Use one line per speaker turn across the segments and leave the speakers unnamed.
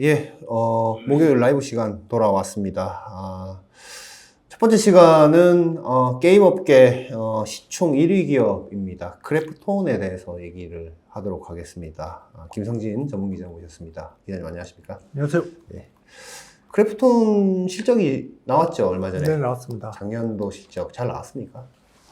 예, 어, 목요일 라이브 시간 돌아왔습니다. 아, 첫 번째 시간은 어, 게임 업계 어, 시총 1위 기업입니다. 크래프톤에 대해서 얘기를 하도록 하겠습니다. 아, 김성진 전문 기자 모셨습니다. 기자님 안녕하십니까?
안녕하세요.
크래프톤 실적이 나왔죠 얼마 전에.
네, 나왔습니다.
작년도 실적 잘 나왔습니까?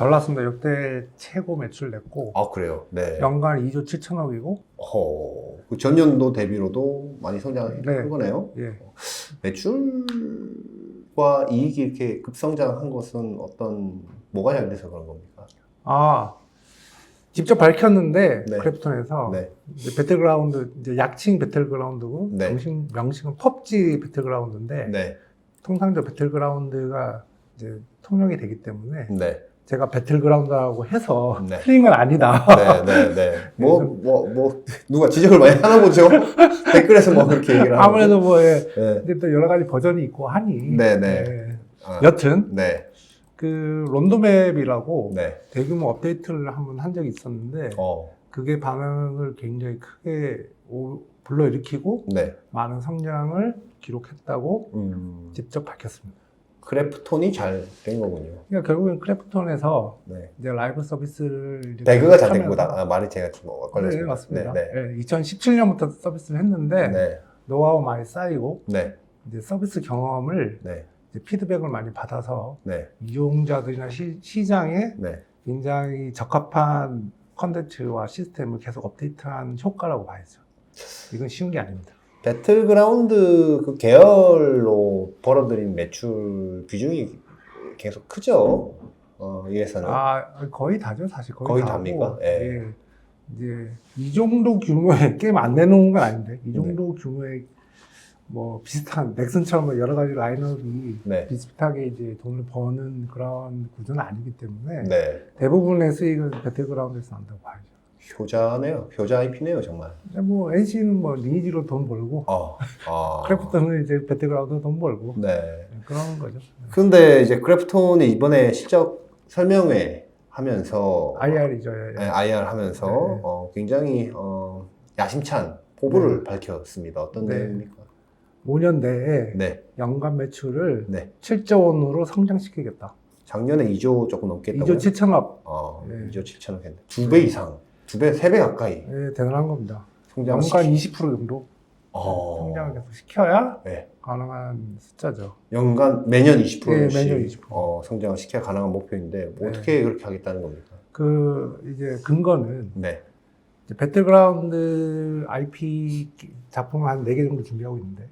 잘 나왔습니다. 역대 최고 매출 냈고
아 그래요. 네.
연간 2조 7천억이고
어, 그 전년도 대비로도 많이 성장한
네.
거네요.
예.
매출과 이익이 이렇게 급성장한 것은 어떤 뭐가 잘 돼서 그런 겁니까?
아 직접 밝혔는데
네.
크래프톤에서
네,
이제 배틀그라운드 이제 약칭 배틀그라운드고
네.
명칭 명칭은 펍지 배틀그라운드인데
네,
통상적 배틀그라운드가 이제 통용이 되기 때문에
네,
제가 배틀그라운드라고 해서
네.
틀린 건 아니다.
네, 네, 네. 뭐, 뭐, 뭐 누가 지적을 많이 하나 보죠? 댓글에서 뭐 그렇게 얘기를 하고.
아무래도 뭐 예.
네,
근데 또 여러 가지 버전이 있고 하니
네, 네.
예.
아,
여튼
네,
그 론도맵이라고
네.
대규모 업데이트를 한 번 한 적이 있었는데
어,
그게 반응을 굉장히 크게 오- 불러일으키고
네.
많은 성장을 기록했다고
음,
직접 밝혔습니다.
크래프톤이 잘 된 거군요.
그러니까 결국엔 크래프톤에서
네.
이제 라이브 서비스를
배그가 잘 된 거다. 아, 말이 제가 좀
네,
엇갈렸습니다.
맞습니다.
네,
네, 2017년부터 서비스를 했는데
네,
노하우 많이 쌓이고
네,
이제 서비스 경험을
네,
이제 피드백을 많이 받아서
네,
이용자들이나 시, 시장에
네.
굉장히 적합한 컨텐츠와 시스템을 계속 업데이트한 효과라고 봐야죠. 이건 쉬운 게 아닙니다.
배틀그라운드 그 계열로 벌어들인 매출 비중이 계속 크죠. 어, 이 회사는.
아 거의 다죠, 사실 거의,
거의
다고.
답니까? 예.
예. 이제 이 정도 규모의 게임 안 내놓은 건 아닌데 이
네.
정도 규모의 뭐 비슷한 넥슨처럼 뭐 여러 가지 라인업이
네.
비슷하게 이제 돈을 버는 그런 구조는 아니기 때문에
네.
대부분의 수익은 배틀그라운드에서 난다고 봐야죠.
효자네요. 효자 IP네요, 정말.
뭐 NC는 뭐 리니지로 돈 벌고
어. 아.
크래프트는 이제 배틀그라운드 돈 벌고
네.
그런 거죠.
근데 이제 크래프톤이 이번에 실적 설명회 하면서
IR이죠.
네, IR 하면서
네.
어, 굉장히 어, 야심찬 포부를 밝혔습니다. 어떤
네.
내용입니까?
5년 내에
네.
연간 매출을
네.
7조 원으로 성장시키겠다.
작년에 2조 조금 넘겠다고요?
2조 7천억.
어,
네.
2조 7천억 했네. 두배 이상. 두 배, 세 배 가까이
예, 대단한 겁니다. 연간
시키-
20% 정도
어.
성장을 계속 시켜야
네.
가능한 숫자죠.
연간 매년 20%씩
네, 매년 20%.
어, 성장을 시켜야 가능한 목표인데 뭐
네.
어떻게 그렇게 하겠다는 겁니까?
그 이제 근거는
네.
이제 배틀그라운드 IP 작품을 한 4개 정도 준비하고 있는데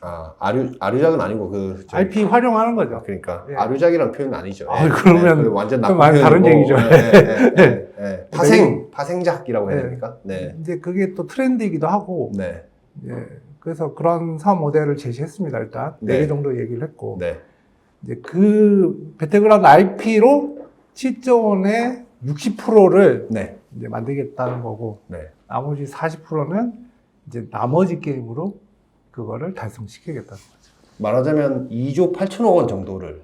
아, 아류 아류작은 아니고 그 저기-
IP 활용하는 거죠.
그러니까
예.
아류작이라는 표현은 아니죠.
아, 그러면
그 완전
좀
나쁜
많이 다른
표현이고.
얘기죠.
예, 예, 예, 예, 예. 파생 파생작이라고 해야
네.
됩니까? 네.
이제 그게 또 트렌드이기도 하고
네.
예, 그래서 그런 사업 모델을 제시했습니다. 일단
네.
4개 정도 얘기를 했고
네.
이제 그 배틀그라운드 IP로 7조 원의 60%를
네.
이제 만들겠다는 거고
네.
나머지 40%는 이제 나머지 게임으로 그거를 달성시키겠다는 거죠.
말하자면 2조 8천억 원 정도를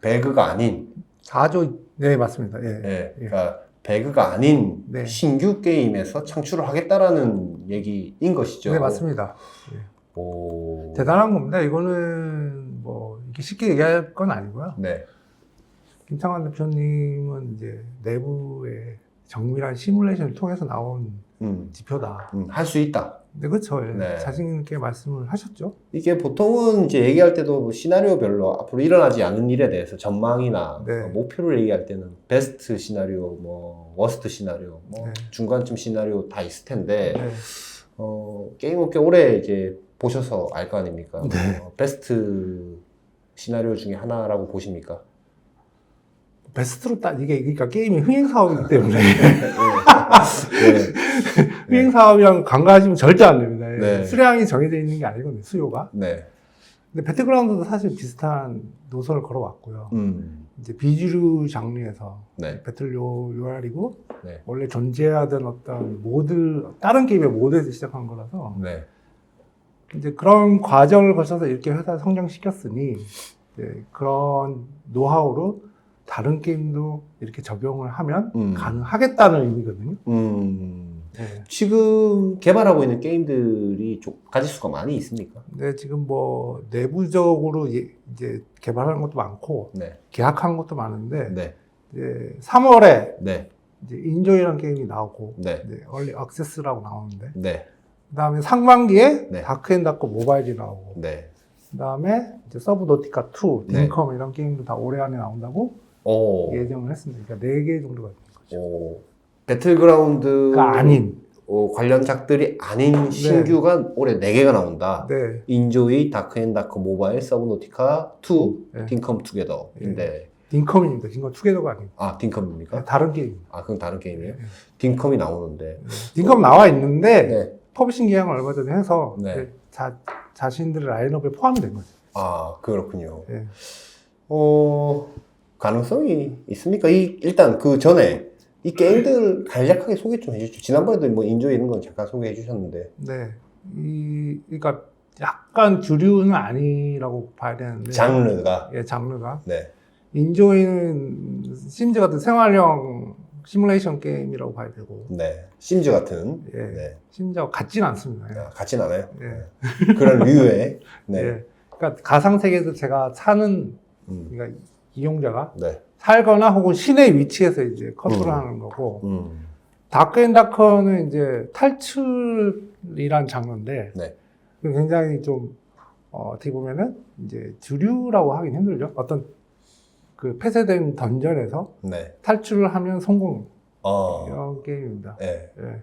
배그가 아닌
4조 네 맞습니다. 예.
예, 그러니까 배그가 아닌
네.
신규 게임에서 창출을 하겠다라는 얘기인 것이죠.
네 맞습니다.
오.
대단한 겁니다. 이거는 뭐 이렇게 쉽게 얘기할 건 아니고요.
네.
김창완 대표님은 이제 내부의 정밀한 시뮬레이션을 통해서 나온
음.
지표다.
음, 할 수 있다.
네, 그렇죠. 예.
네.
자신 있게 말씀을 하셨죠.
이게 보통은 이제 얘기할 때도 뭐 시나리오별로 앞으로 일어나지 않는 일에 대해서 전망이나
네.
어, 목표를 얘기할 때는 베스트 시나리오, 뭐 워스트 시나리오, 뭐
네.
중간쯤 시나리오 다 있을 텐데
네.
어, 게임 업계 오래 이제 보셔서 알 거 아닙니까?
네.
어, 베스트 시나리오 중에 하나라고 보십니까?
베스트로 딱 이게 그러니까 게임이 흥행 사업이기 때문에
네.
흥행 사업이랑 간과하시면 절대 안 됩니다. 예.
네.
수량이 정해져 있는 게 아니거든요. 수요가.
네.
근데 배틀그라운드도 사실 비슷한 노선을 걸어왔고요.
음.
이제 비주류 장르에서
네.
배틀 요, 요알이고
네.
원래 존재하던 어떤 모드 다른 게임의 모드에서 시작한 거라서
네.
이제 그런 과정을 거쳐서 이렇게 회사 성장시켰으니 그런 노하우로 다른 게임도 이렇게 적용을 하면
음.
가능하겠다는 의미거든요.
음.
네.
지금 개발하고 있는 게임들이 좀 가지수가 많이 있습니까?
근데 지금 뭐 내부적으로 예- 이제 개발하는 것도 많고
네.
계약한 것도 많은데
네.
이제 3월에
네.
이제 인조이라는 게임이 나오고
네.
네, 얼리 액세스라고 나오는데
네.
그다음에 상반기에
네.
다크앤다크 모바일이 나오고
네.
그다음에 이제 서브노티카 2,
네.
딩컴 이런 게임도 다 올해 안에 나온다고
오.
예정을 했습니다. 그러니까 4개 정도가 있는 거죠.
오. 배틀그라운드
그러니까 아닌
어, 관련작들이 아닌 신규가 올해 4개가 나온다.
네.
인조이, 다크앤다크 모바일, 서브노티카 2,
네.
딩컴 투게더인데
딩컴입니다. 딩컴 투게더가 아니고
아 딩컴입니까?
다른 게임.
아 그건 다른 게임이에요?
네.
딩컴이 나오는데
딩컴 나와 있는데
네.
퍼블싱 계약을 얼마 전에 해서
네.
이제 자, 자신들의 라인업에 포함이 된 거죠.
아 그렇군요.
네.
어 가능성이 있습니까? 이 일단 그 전에 이 게임들 간략하게 소개 좀 해주시죠. 지난번에도 뭐 인조 이런 건 잠깐 소개해 주셨는데
네. 이, 그러니까 약간 주류는 아니라고 봐야 되는데.
장르가
예, 장르가.
네,
인조이는 심즈 같은 생활형 시뮬레이션 게임이라고 봐야 되고.
네 심즈 같은
예.
네
심지어 같지는 않습니다. 예.
아, 같진 않아요.
예.
네. 그런 류의 네,
예. 그러니까 가상세계에서 제가 사는,
음,
그러니까 이용자가
네,
살거나 혹은 시내 위치에서 이제 컨트롤
음.
하는 거고.
음,
다크앤다커는 이제 탈출이란 장르인데
네.
그 굉장히 좀 어, 어떻게 보면은 이제 주류라고 하긴 힘들죠. 어떤 그 폐쇄된 던전에서
네,
탈출을 하면 성공
어,
이런 게임입니다.
네,
예.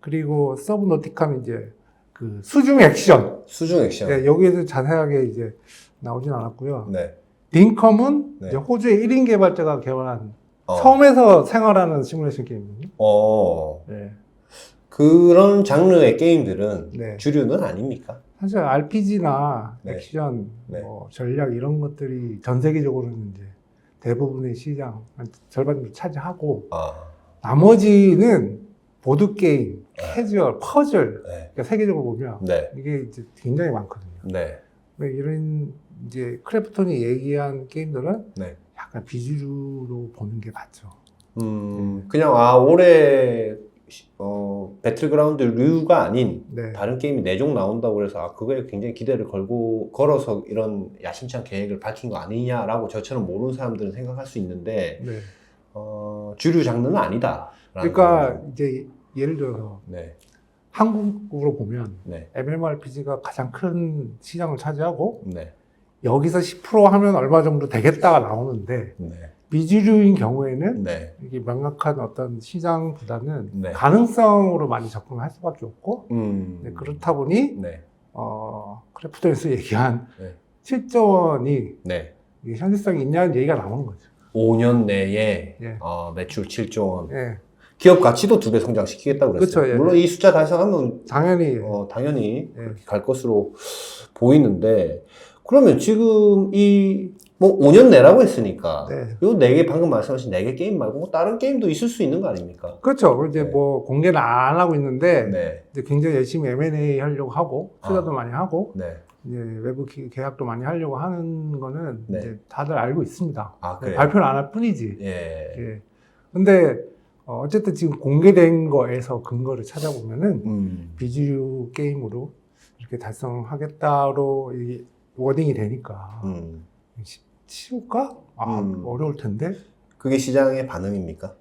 그리고 서브노틱하면 이제 그 수중 액션.
수중 액션,
예, 여기에서 자세하게 이제 나오진 않았고요.
네,
딩컴은
네.
이제 호주의 1인 개발자가 개발한
어,
섬에서 생활하는 시뮬레이션 게임이거든요.
어,
예.
그런 장르의 게임들은
네.
주류는 아닙니까?
사실 RPG나
네.
액션,
네.
뭐 전략 이런 것들이 전 세계적으로는 이제 대부분의 시장 한 절반 정도 차지하고
아,
나머지는 보드 게임,
네.
캐주얼, 퍼즐
네,
그러니까 세계적으로 보면
네,
이게 이제 굉장히 많거든요.
네,
이런 이제 크래프톤이 얘기한 게임들은
네.
약간 비주류로 보는 게 맞죠.
음, 그냥 아 올해 시- 어 배틀그라운드 류가 아닌
네.
다른 게임이 네종 나온다고 그래서 아 그거에 굉장히 기대를 걸고 걸어서 이런 야심찬 계획을 밝힌 거 아니냐라고 저처럼 모르는 사람들은 생각할 수 있는데
네.
어 주류 장르는 아니다.
그러니까 이제 예를 들어서
네,
한국으로 보면
네,
MMORPG가 가장 큰 시장을 차지하고
네,
여기서 10% 하면 얼마 정도 되겠다가 나오는데
네,
비주류인 경우에는
네,
이게 명확한 어떤 시장보다는
네.
가능성으로 많이 접근할 수밖에 없고
음,
네, 그렇다 보니
네,
어, 크래프톤에서 얘기한
네.
7조 원이
네.
현실성이 있냐는 얘기가 나오는 거죠.
5년 내에
예.
어, 매출 7조 원,
예,
기업 가치도 두 배 성장시키겠다고 그랬어요.
그쵸, 예.
물론 이 숫자 달성하면
당연히
어, 당연히
예.
갈 것으로 보이는데 그러면 지금 이 뭐 5년 내라고 했으니까
네.
요네개 방금 말씀하신 네 개 게임 말고 뭐 다른 게임도 있을 수 있는 거 아닙니까?
그렇죠. 이제
네.
뭐 공개는 안 하고 있는데
네,
이제 굉장히 열심히 M&A 하려고 하고 투자도
아.
많이 하고
네.
이제 외부 기- 계약도 많이 하려고 하는 거는
네.
이제 다들 알고 있습니다.
아 그래요?
발표를 안 할 뿐이지.
예.
예. 근데 어, 어쨌든 지금 공개된 거에서 근거를 찾아보면은
음.
비주류 게임으로 이렇게 달성하겠다로 이 워딩이 되니까
음.
치- 치울까? 아
음.
어려울 텐데
그게 시장의 반응입니까?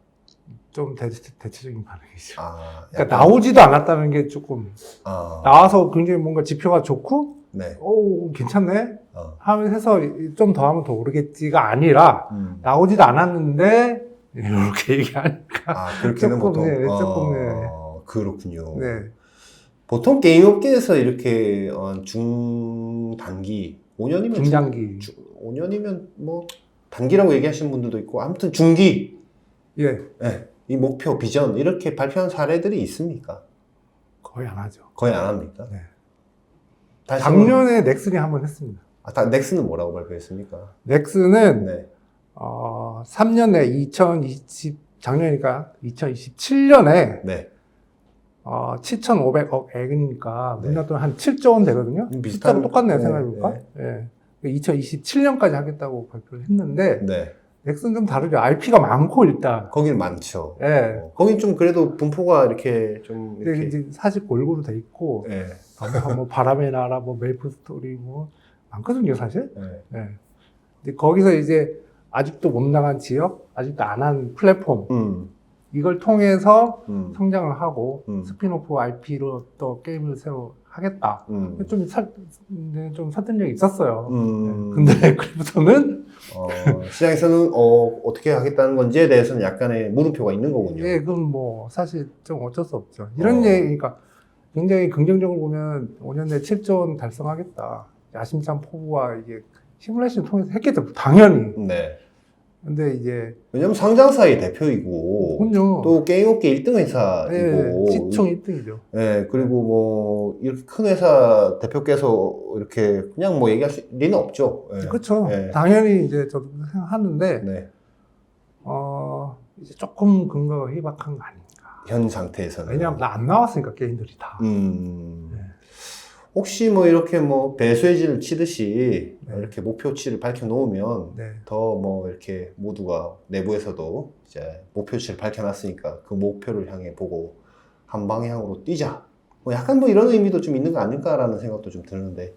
좀 대, 대체적인 반응이죠.
아,
그러니까 나오지도 않았다는 게 조금
아,
나와서 굉장히 뭔가 지표가 좋고
네.
오 괜찮네
어.
하면서 좀 더 하면 더 오르겠지가 아니라
음.
나오지도 않았는데 이렇게 얘기하니까
아 그렇게는
조금,
보통
네, 조금,
어, 그렇군요.
네
보통 게임 업계에서 이렇게 어, 중단기 5년이면
중장기
5년이면 뭐 단기라고 얘기하시는 분들도 있고 아무튼 중기
예
예, 이 목표 비전 이렇게 발표한 사례들이 있습니까?
거의 안 하죠.
거의 안 합니까?
네.
다시
작년에 넥슨이 한번 했습니다.
아, 다, 넥슨은 뭐라고 발표했습니까?
넥슨은
네.
어, 3년 내2020 작년이니까 2027년에
네.
어, 7,500억 액이니까
네.
우리나라 돈한 7조 원 되거든요.
비슷한-
숫자가 똑같네요
네,
생각해보니까. 예. 2027년까지 하겠다고 발표를 했는데
네.
넥슨 좀 다르죠. IP가 많고 일단.
거기는 많죠.
예.
어, 거긴 좀 그래도 분포가 이렇게 좀
근데
이렇게
이제 사실 골고루 돼 있고
예.
뭐, 뭐 바람의 나라, 뭐 메이플 스토리 뭐 많거든요, 사실.
예.
예. 근데 거기서 이제 아직도 못 나간 지역, 아직도 안 한 플랫폼
음.
이걸 통해서
음.
성장을 하고
음.
스피노프 IP로 또 게임을 새로 하겠다.
음.
좀, 설, 네, 좀 설득력이 있었어요.
음.
네. 근데 크리프토는
어, 시장에서는 어, 어떻게 하겠다는 건지에 대해서는 약간의 물음표가 있는 거군요.
예, 그건 뭐 사실 좀 어쩔 수 없죠. 이런
어.
얘기, 그러니까 굉장히 긍정적으로 보면 5년 내에 7조 원 달성하겠다. 야심찬 포부와 이게 시뮬레이션 통해서 했겠죠. 당연히.
네.
근데 이제
왜냐면 상장사의 대표이고
그럼요.
또 게임업계 1등 회사이고
예, 시총 1등이죠.
예, 그리고 뭐 이렇게 큰 회사 대표께서 이렇게 그냥 뭐 얘기할 수 리는 없죠. 예.
그렇죠.
예.
당연히 이제 저도 생각하는데
네.
어 이제 조금 근거가 희박한 거 아닌가.
현 상태에서는
왜냐하면 나 안 나왔으니까 게임들이 다.
음.
네.
혹시 뭐 이렇게 뭐 배수의지를 치듯이
네.
이렇게 목표치를 밝혀 놓으면
네.
더뭐 이렇게 모두가 내부에서도 이제 목표치를 밝혀놨으니까 그 목표를 향해 보고 한 방향으로 뛰자. 뭐 약간 뭐 이런 의미도 좀 있는 거 아닐까라는 생각도 좀 드는데.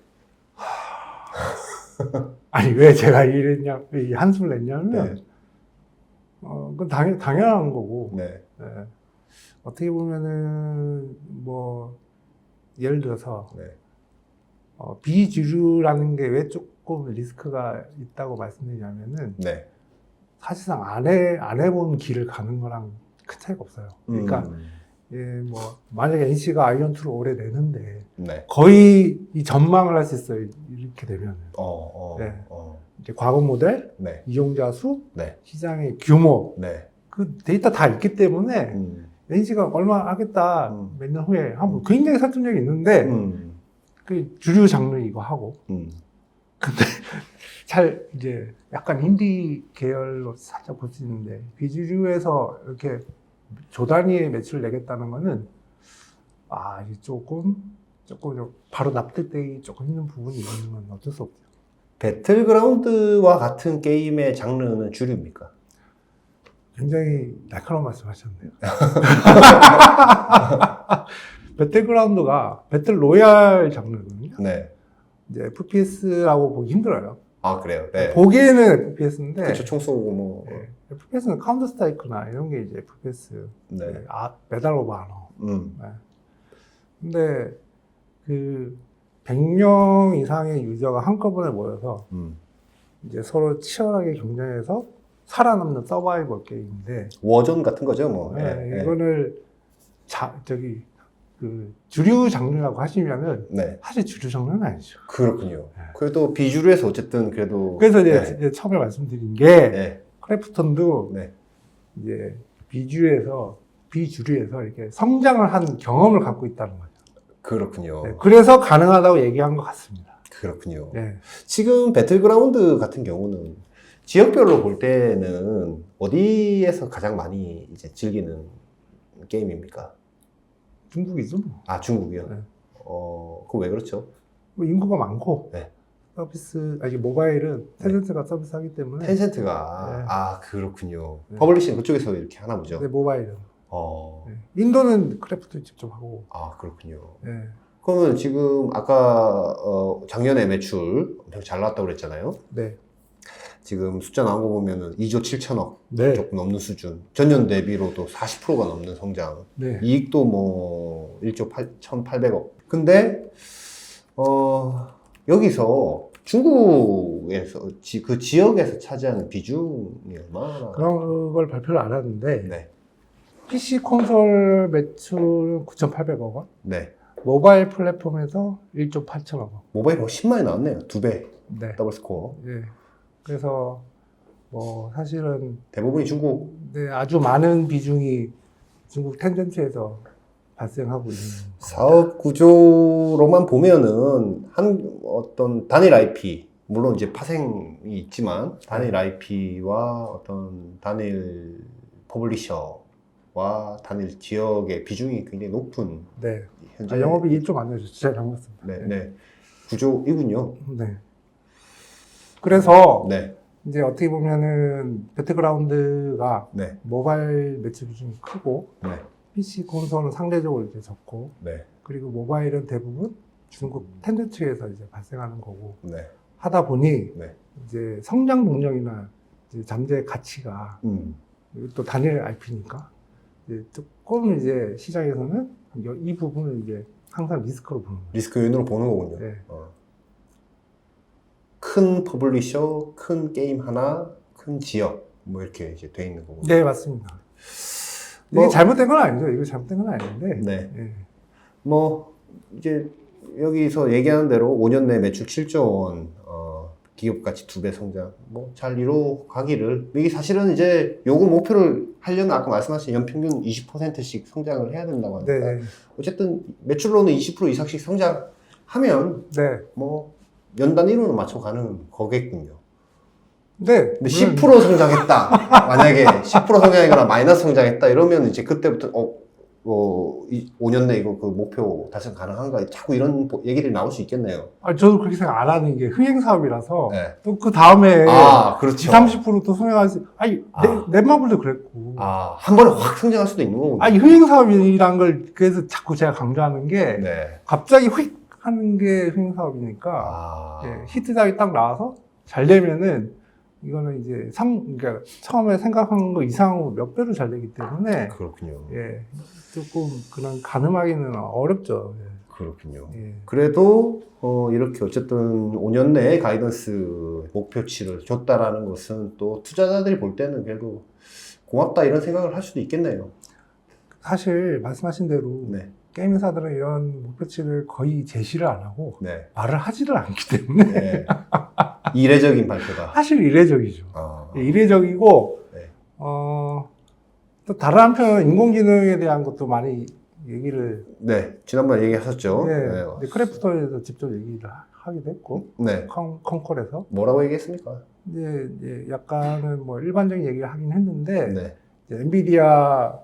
아니 왜 제가 이랬냐 이 한숨을 냈냐면
네.
어 그건 당연 당연한 거고.
네.
예. 어떻게 보면은 뭐 예를 들어서
네.
어, 비주류라는 게 왜 조금 리스크가 있다고 말씀드리냐면은
네.
사실상 안 해 안 해본 길을 가는 거랑 큰 차이가 없어요. 그러니까
음.
예, 뭐 만약에 NC가 아이언 2를 올해 내는데
네.
거의 이 전망을 할 수 있어요. 이렇게 되면
어, 어,
네.
어.
이제 과거 모델,
네.
이용자 수,
네.
시장의 규모
네.
그 데이터 다 있기 때문에
음.
NC가 얼마 하겠다
음.
몇년 후에 하면 굉장히 설득력이 있는데
음.
그 주류 장르 이거 하고
음.
잘 이제 약간 힌디 계열로 살짝 볼 수 있는데 비주류에서 이렇게 조 단위의 매출을 내겠다는 거는 아 이게 조금 조금 좀 바로 납득되기 조금 힘든 부분이 있는 건 어쩔 수 없죠.
배틀그라운드와 같은 게임의 장르는 주류입니까?
굉장히 날카로운 말씀하셨네요. 배틀그라운드가 배틀 로얄 장르거든요.
네.
이제 FPS라고 보기 힘들어요.
아, 그래요? 네.
보기에는 FPS인데
그쵸, 총 쏘고 뭐.
FPS는 카운터 스트라이크나 이런 게 이제 FPS
네.
아, 메달 오브 아너.
음.
근데 그 100명 이상의 유저가 한꺼번에 모여서
음.
이제 서로 치열하게 경쟁해서 살아남는 서바이벌 게임인데
워전 같은 거죠, 뭐.
네,
예, 예.
이거를 자, 저기 그 주류 장르라고 하시면은
네.
사실 주류 장르는 아니죠.
그렇군요.
네.
그래도 비주류에서 어쨌든 그래도.
그래서 이제,
네.
처음에 말씀드린 게
네.
크래프톤도
네.
이제 비주에서 비주류에서 이렇게 성장을 한 경험을 갖고 있다는 거죠.
그렇군요.
네, 그래서 가능하다고 얘기한 것 같습니다.
그렇군요.
네.
지금 배틀그라운드 같은 경우는 지역별로 볼 때는 어디에서 가장 많이 이제 즐기는 게임입니까?
중국이죠. 뭐.
아, 중국이요?
네.
어, 그거 왜 그렇죠?
뭐 인구가 많고
네.
서비스 아니 모바일은 텐센트가 서비스하기 때문에
텐센트가,
네.
아, 그렇군요.
네.
퍼블리싱 그쪽에서 이렇게 하나 보죠?
네, 모바일은
어,
네. 인도는 크래프트 직접 하고
아, 그렇군요.
네.
그러면 지금 아까 어, 작년에 매출 엄청 잘 나왔다고 그랬잖아요.
네.
지금 숫자 나온 거 보면은 2조 7천억
네.
조금 넘는 수준. 전년 대비로도 40%가 넘는 성장.
네.
이익도 뭐 1조 8, 1,800억. 근데 어, 여기서 중국에서 지, 그 지역에서 차지하는 비중이 얼마나?
그런 걸 발표를 안 하는데
네,
PC 콘솔 매출은 9,800억 원,
네.
모바일 플랫폼에서 1조 8천억 원.
모바일 훨씬 많이 나왔네요. 두 배.
네.
더블 스코어.
네. 그래서 뭐 사실은
대부분이 중국.
네, 아주 많은 비중이 중국 텐전트에서 발생하고 있는
사업 구조로만 보면은 한 어떤 단일 IP 물론 이제 파생이 있지만 단일 IP와 어떤 단일 퍼블리셔와 단일 지역의 비중이 굉장히 높은
네.
현재
아, 영업이 좀안 되죠. 진짜 잘못습니다.
네, 네. 구조이군요.
네. 그래서
네,
이제 어떻게 보면은 배틀그라운드가
네,
모바일 매출이 좀 크고
네,
PC 콘솔은 상대적으로 이제 적고
네,
그리고 모바일은 대부분 중국 텐드 측에서 이제 발생하는 거고
네,
하다 보니
네.
이제 성장 동력이나 이제 잠재 가치가
음,
또 단일 IP니까 이제 조금 이제 시장에서는 이 부분을 이제 항상 리스크로 보는 거예요.
리스크 요인으로 보는 거군요.
네.
어. 큰 퍼블리셔, 큰 게임 하나, 큰 지역 뭐 이렇게 이제 돼 있는 거고.
네, 맞습니다.
뭐-
이게 잘못된 건 아니죠. 이거 잘못된 건 아닌데.
네.
예.
뭐 이제 여기서 얘기하는 대로 5년 내 매출 7조 원, 어, 기업 가치 두배 성장, 뭐 잘 이루어가기를 이게 사실은 이제 요거 목표를 하려면 아까 말씀하신 연평균 20%씩 성장을 해야 된다고 하니까
네.
어쨌든 매출로는 20% 이상씩 성장하면
네.
뭐 연 단위로는 맞춰가는 거겠군요.
네.
근데
물론
10% 성장했다. 만약에 10% 성장이거나 마이너스 성장했다 이러면 이제 그때부터 어, 어, 이 5년 내 이거 그 목표 달성 가능한가? 자꾸 이런 보- 얘기들이 나올 수 있겠네요.
아, 저도 그렇게 생각 안 하는 게 흥행 사업이라서
네.
또 그 다음에
아, 그렇죠.
20, 30%또 성장하지. 아니,
아.
넷- 넷마블도 그랬고.
아, 한 번에 확 성장할 수도 있는 거군요.
아니, 흥행 사업이란 걸 그래서 자꾸 제가 강조하는 게
네.
갑자기 휙 하는 게 흥행 사업이니까
아.
예, 히트작이 딱 나와서 잘 되면은 이거는 이제 삼, 그러니까 처음에 생각한 거 이상으로 몇 배로 잘 되기 때문에
그렇군요.
예, 조금 그런 가늠하기는 어렵죠.
그렇군요.
예. 예.
그래도 어, 이렇게 어쨌든 5년 내에 가이던스 목표치를 줬다라는 것은 또 투자자들이 볼 때는 그래도 고맙다 이런 생각을 할 수도 있겠네요.
사실 말씀하신 대로
네.
게임 회사들은 이런 목표치를 거의 제시를 안 하고
네.
말을 하지를 않기 때문에
네. 이례적인 발표다.
사실 이례적이죠.
아.
예, 이례적이고
네.
어, 또 다른 한편으로는 인공지능에 대한 것도 많이 얘기를
네. 지난번에 얘기하셨죠.
네,
네.
근데 크래프터에서 직접 얘기를 하- 하기도 했고
네.
컨, 컨콜에서
뭐라고 얘기했습니까?
이제, 이제 약간은 뭐 일반적인 얘기를 하긴 했는데
네.
엔비디아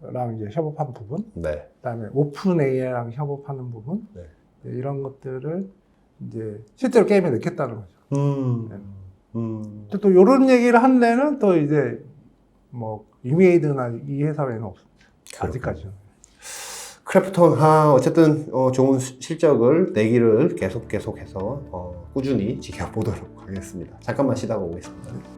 랑 이제 협업한 부분,
네.
그다음에 오픈 AI랑 협업하는 부분
네.
이제 이런 것들을 이제 실제로 게임에 넣겠다는 거죠.
음.
네.
음.
또, 또 이런 얘기를 한 데는 또 이제 뭐 유메이드나 이 회사 외에는 없습니다. 아직까지는.
크래프톤 하 어쨌든 어, 좋은 시- 실적을 내기를 계속 계속해서 어, 꾸준히 지켜보도록 하겠습니다. 잠깐만 쉬다가 오겠습니다.